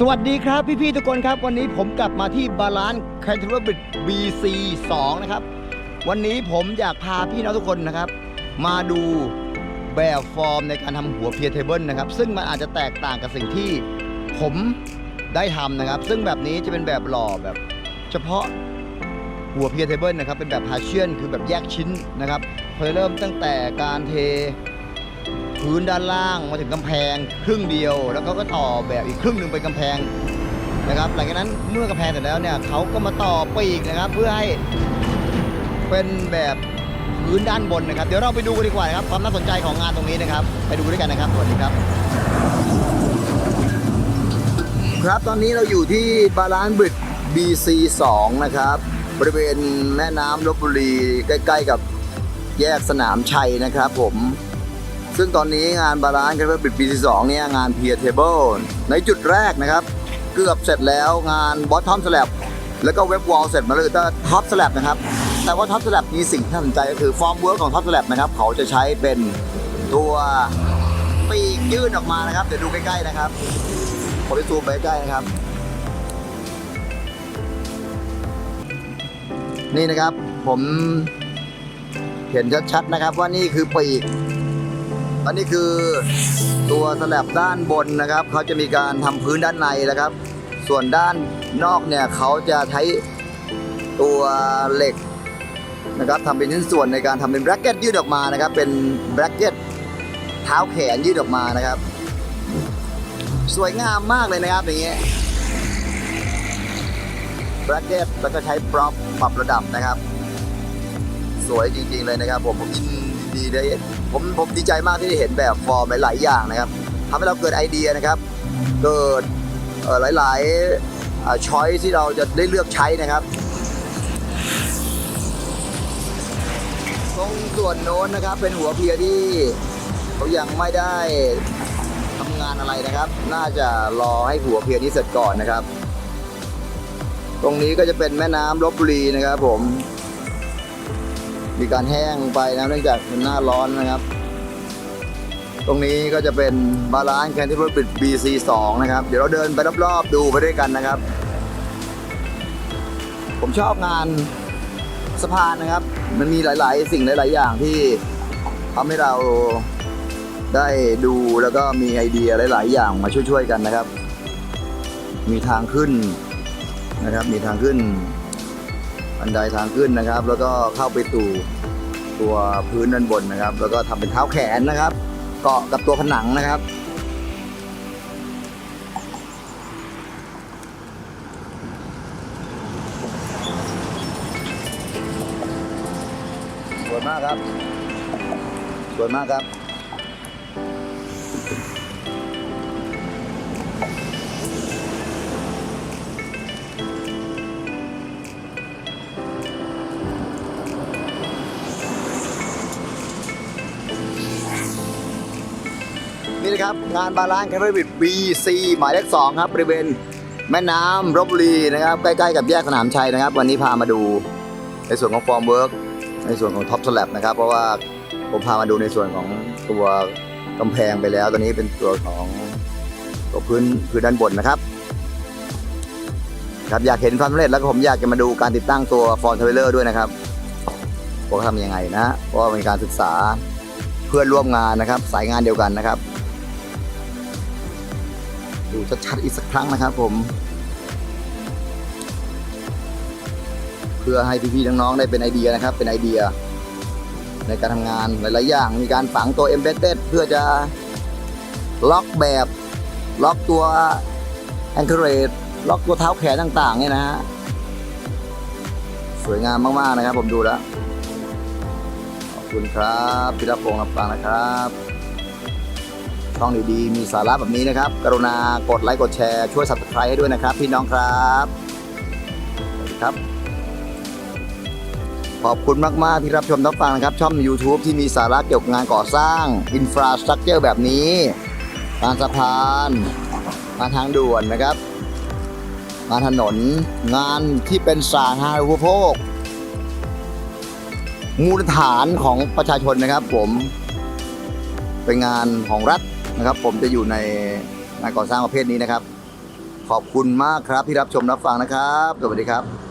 สวัสดีครับพี่ๆทุกคนครับ วันนี้ผมกลับมาที่บาลานซ์แคนเทอร์บิด BC 2นะครับ วันนี้ผมอยากพาพี่น้องทุกคนนะครับ มาดูแบบฟอร์มในการทำหัวเพียเทเบิลนะครับ ซึ่งมันอาจจะแตกต่างกับสิ่งที่ผมได้ทำนะครับ ซึ่งแบบนี้จะเป็นแบบหล่อแบบเฉพาะหัวเพียเทเบิลนะครับ เป็นแบบพาเชียนคือแบบแยกชิ้นนะครับเคยเริ่มตั้งแต่การเท พื้นด้านล่างมาถึงกำแพงครึ่งเดียว แล้วก็ก็ต่อแบบอีกครึ่งหนึ่งเป็นกำแพงนะครับ หลังจากนั้นเมื่อกำแพงเสร็จแล้วเนี่ยเขาก็มาต่อปีกนะครับ เพื่อให้เป็นแบบพื้นด้านบนนะครับ เดี๋ยวเราไปดูกันดีกว่านะครับความน่าสนใจของงานตรงนี้นะครับ ไปดูด้วยกันนะครับสวัสดีครับ ครับตอนนี้เราอยู่ที่บาลานซ์บริด BC 2 นะครับ บริเวณแม่น้ำลบบุรีใกล้ ๆ กับแยกสนามชัยนะครับผม ซึ่งตอนนี้งานบาลานซ์กันเป็นปีที่2เนี่ยงานเพียร์เทเบิลในจุดแรกนะครับ เกือบเสร็จแล้วงานบอททอมส a ลบแล้วก็เว็บวอลเสร็จมาเลยแต่ท็อปส a ลบนะครับ แต่ว่าท็อปส a ลบมีสิ่งที่น่าสนใจก็คือฟอร์มเวิร์กของท็อปส a ลบนะครับ เขาจะใช้เป็นตัวปีกยื่นออกมานะครับ เดี๋ยวดูใกล้ๆนะครับผมไปซูมไปใกล้นะครับ นี่นะครับผมเห็นชัดๆนะครับว่านี่คือปีก อันนี้คือตัวสลับด้านบนนะครับเขาจะมีการทำพื้นด้านในนะครับ ส่วนด้านนอกเนี่ยเขาจะใช้ตัวเหล็กนะครับทำเป็นชิ้นส่วนในการทำเป็นแบรกเก็ตยืดออกมานะครับ เป็นแบรกเก็ตเท้าแขนยืดออกมานะครับ สวยงามมากเลยนะครับอย่างเงี้ยแบรกเก็ตแล้วก็ใช้ปรับปรับระดับนะครับ สวยจริงๆเลยนะครับผมผมยิน ดีได้ผมผมดีใจมากที่ได้เห็นแบบฟอร์มหลายๆอย่างนะครับทำให้เราเกิดไอเดียนะครับ เกิดหลายๆช้อยที่เราจะได้เลือกใช้นะครับ ตรงส่วนโน้นนะครับเป็นหัวเพียที่เขายังไม่ได้ทำงานอะไรนะครับ น่าจะรอให้หัวเพียนี้เสร็จก่อนนะครับ ตรงนี้ก็จะเป็นแม่น้ำลบบุรีนะครับผม มีการแห้งไปนะเนื่องจากเป็นหน้าร้อนนะครับ ตรงนี้ก็จะเป็นบาลานซ์แคนที่ปิด BC 2 นะครับ เดี๋ยวเราเดินไปรอบๆดูไปด้วยกันนะครับ ผมชอบงานสะพานนะครับ มันมีหลายๆ สิ่งหลาย ๆ อย่างที่ทำให้เราได้ดูแล้วก็มีไอเดียหลาย ๆ อย่างมาช่วย ๆ กันนะครับ มีทางขึ้นนะครับ มีทางขึ้น บันไดทางขึ้นนะครับ แล้วก็เข้าไปตู่ตัวพื้นด้านบนนะครับ แล้วก็ทำเป็นเท้าแขนนะครับ เกาะกับตัวผนังนะครับสวยมากครับสวยมากครับ นะครับ งานบาลานซ์แคฟเฟ่บิด BC หมายเลข2ครับบริเวณแม่น้ำรบบุรีนะครับ ใกล้ๆกับแยกสนามชัยนะครับ วันนี้พามาดูในส่วนของฟอร์มเวิร์กในส่วนของท็อปสแลบนะครับเพราะว่าผมพามาดูในส่วนของตัวกำแพงไปแล้ว ตอนนี้เป็นตัวของตัวพื้นพื้นด้านบนนะครับ ครับอยากเห็นความสำเร็จแล้วก็ผมอยากจะมาดูการติดตั้งตัวฟอร์มเทเลอร์ด้วยนะครับว่าเขาทำยังไงนะเพราะว่าเป็นการศึกษาเพื่อนร่วมงานนะครับ สายงานเดียวกันนะครับ ดูชัดๆอีกสักครั้งนะครับผม เพื่อให้พี่ๆน้องๆได้เป็นไอเดียนะครับ เป็นไอเดีย ในการทำงานหลายๆอย่าง มีการฝังตัว embedded เพื่อจะล็อกแบบล็อกตัว anchorage ล็อกตัวเท้าแขนต่างๆเนี่ยนะฮะสวยงามมากๆนะครับผมดูแล้ว ขอบคุณครับพิรพงศ์ลำปางนะครับ ช่องดีๆมีสาระแบบนี้นะครับ กรุณากดไลค์กดแชร์ช่วย subscribe ให้ด้วยนะครับ พี่น้องครับครับ ขอบคุณมากๆที่รับชมรับฟังนะครับ ช่อง YouTube ที่มีสาระเกี่ยวกับงานก่อสร้าง อินฟราสตรักเจอร์แบบนี้งานสะพานงานทางด่วนนะครับงานถนนงานที่เป็นสาธารณูปโภคมูลฐานของประชาชนนะครับผม เป็นงานของรัฐ นะครับ ผมจะอยู่ในงานก่อสร้างประเภทนี้นะครับ ขอบคุณมากครับที่รับชมรับฟังนะครับ สวัสดีครับ